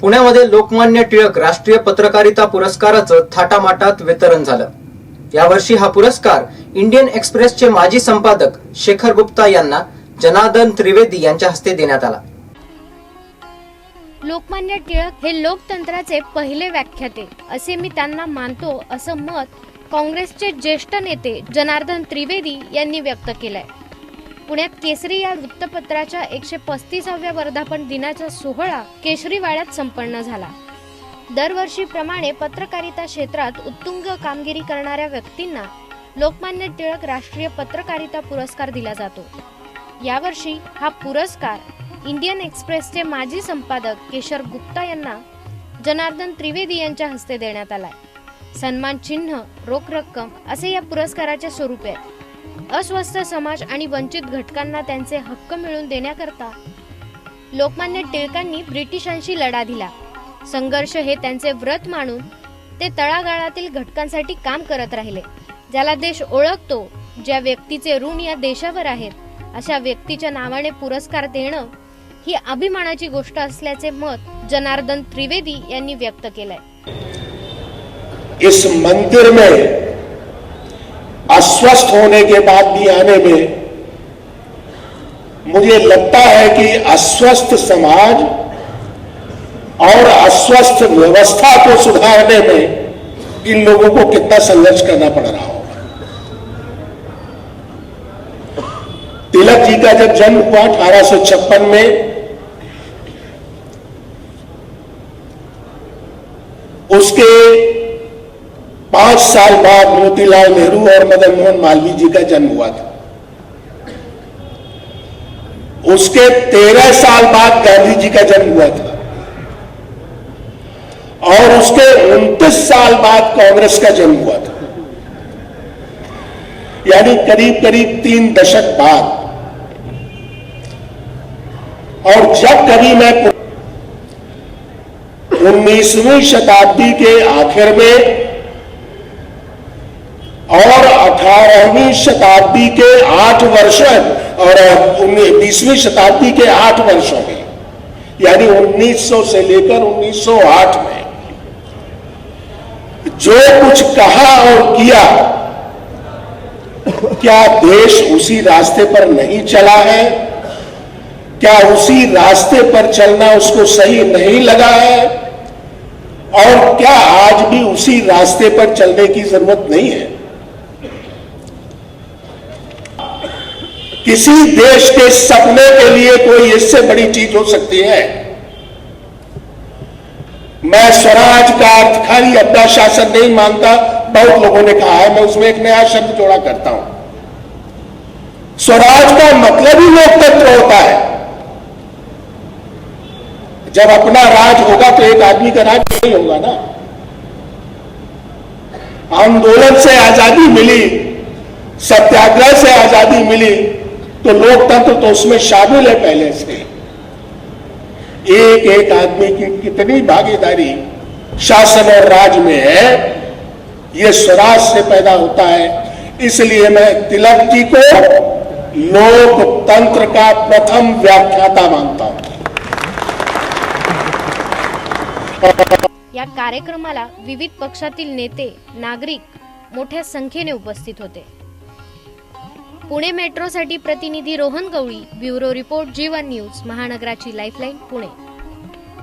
पुण्यामध्ये लोकमान्य टिळक राष्ट्रीय पत्रकारिता पुरस्काराचं थाटामाटात वितरण झालं. यावर्षी हा पुरस्कार इंडियन एक्सप्रेसचे माजी संपादक शेखर गुप्ता यांना जनार्दन त्रिवेदी यांच्या हस्ते देण्यात आला. लोकमान्य टिळक हे लोकतंत्राचे पहिले व्याख्याते असे मी त्यांना मानतो असं मत काँग्रेसचे ज्येष्ठ नेते जनार्दन त्रिवेदी यांनी व्यक्त केलंय. पुण्यात केसरी या वृत्तपत्राच्या एकशे पस्तीसाव्या वर्धापन दिनाचा सोहळा केशरीवाड्यात संपन्न झाला. दरवर्षीप्रमाणे पत्रकारिता क्षेत्रात उत्तुंग कामगिरी करणाऱ्या व्यक्तींना लोकमान्य टिळक राष्ट्रीय पत्रकारिता पुरस्कार दिला जातो. यावर्षी हा पुरस्कार इंडियन एक्सप्रेसचे माजी संपादक केशर गुप्ता यांना जनार्दन त्रिवेदी यांच्या हस्ते देण्यात आलाय. सन्मान चिन्ह रोख रक्कम असे या पुरस्काराचे स्वरूप आहे अस्वस्थ समाज आणि वंचित घटकांना त्यांचे हक्क मिळवून देण्याकरता लोकमान्य टिळकांनी ब्रिटिशांशी लढा दिला. संघर्ष हे त्यांचे व्रत मानून ते तळागाळातील घटकांसाठी काम करत राहिले. ज्याला देश ओळखतो ज्या व्यक्तीचे ऋण या देशावर आहेत अशा व्यक्तीच्या नावाने पुरस्कार देणं ही अभिमानाची गोष्ट असल्याचे मत जनार्दन त्रिवेदी यांनी व्यक्त केलंय. इस मंदिर में अस्वस्थ होने के बाद भी आने में मुझे लगता है कि अस्वस्थ समाज और अस्वस्थ व्यवस्था को सुधारने में इन लोगों को कितना संघर्ष करना पड़ रहा होगा। तिलक जी का जब जन्म हुआ अठारह सौ छप्पन में, उसके पाँच साल बाद मोतीलाल नेहरू और मदन मोहन मालवीय जी का जन्म हुआ था। उसके तेरह साल बाद गांधी जी का जन्म हुआ था। और उसके उनतीस साल बाद कांग्रेस का जन्म हुआ था। यानी करीब करीब तीन दशक बाद। और जब कभी मैं उन्नीसवीं शताब्दी के आखिर में और अठारहवीं शताब्दी के आठ वर्ष और बीसवीं शताब्दी के आठ वर्षों में, यानी 1900 से लेकर 1908 में, जो कुछ कहा और किया, क्या देश उसी रास्ते पर नहीं चला है? क्या उसी रास्ते पर चलना उसको सही नहीं लगा है? और क्या आज भी उसी रास्ते पर चलने की ज़रूरत नहीं है? किसी देश के सपने के लिए कोई इससे बड़ी चीज़ हो सकती है। मैं स्वराज का अर्थ खाली अपना शासन नहीं मानता, बहुत लोगों ने कहा है, मैं उसमें एक नया शब्द जोड़ा करता हूँ। स्वराज का मतलब ही लोकतंत्र होता है। जब अपना राज होगा तो एक आदमी का राज नहीं होगा ना। आंदोलन से आज़ादी मिली, सत्याग्रह से आज़ादी मिली तो लोकतंत्र तो उसमें शामिल है पहले से। एक एक आदमी की कितनी भागीदारी शासन और राज में है यह स्वराज से पैदा होता है। इसलिए मैं तिलक जी को लोकतंत्र का प्रथम व्याख्याता मानता हूँ। या कार्यक्रमाला विविध पक्षातील नेते, नागरिक मोठ्या संख्येने उपस्थित होते। पुणे मेट्रोसाठी प्रतिनिधी Rohan Gawali bureau report Jeevan news महानगराची lifeline Pune.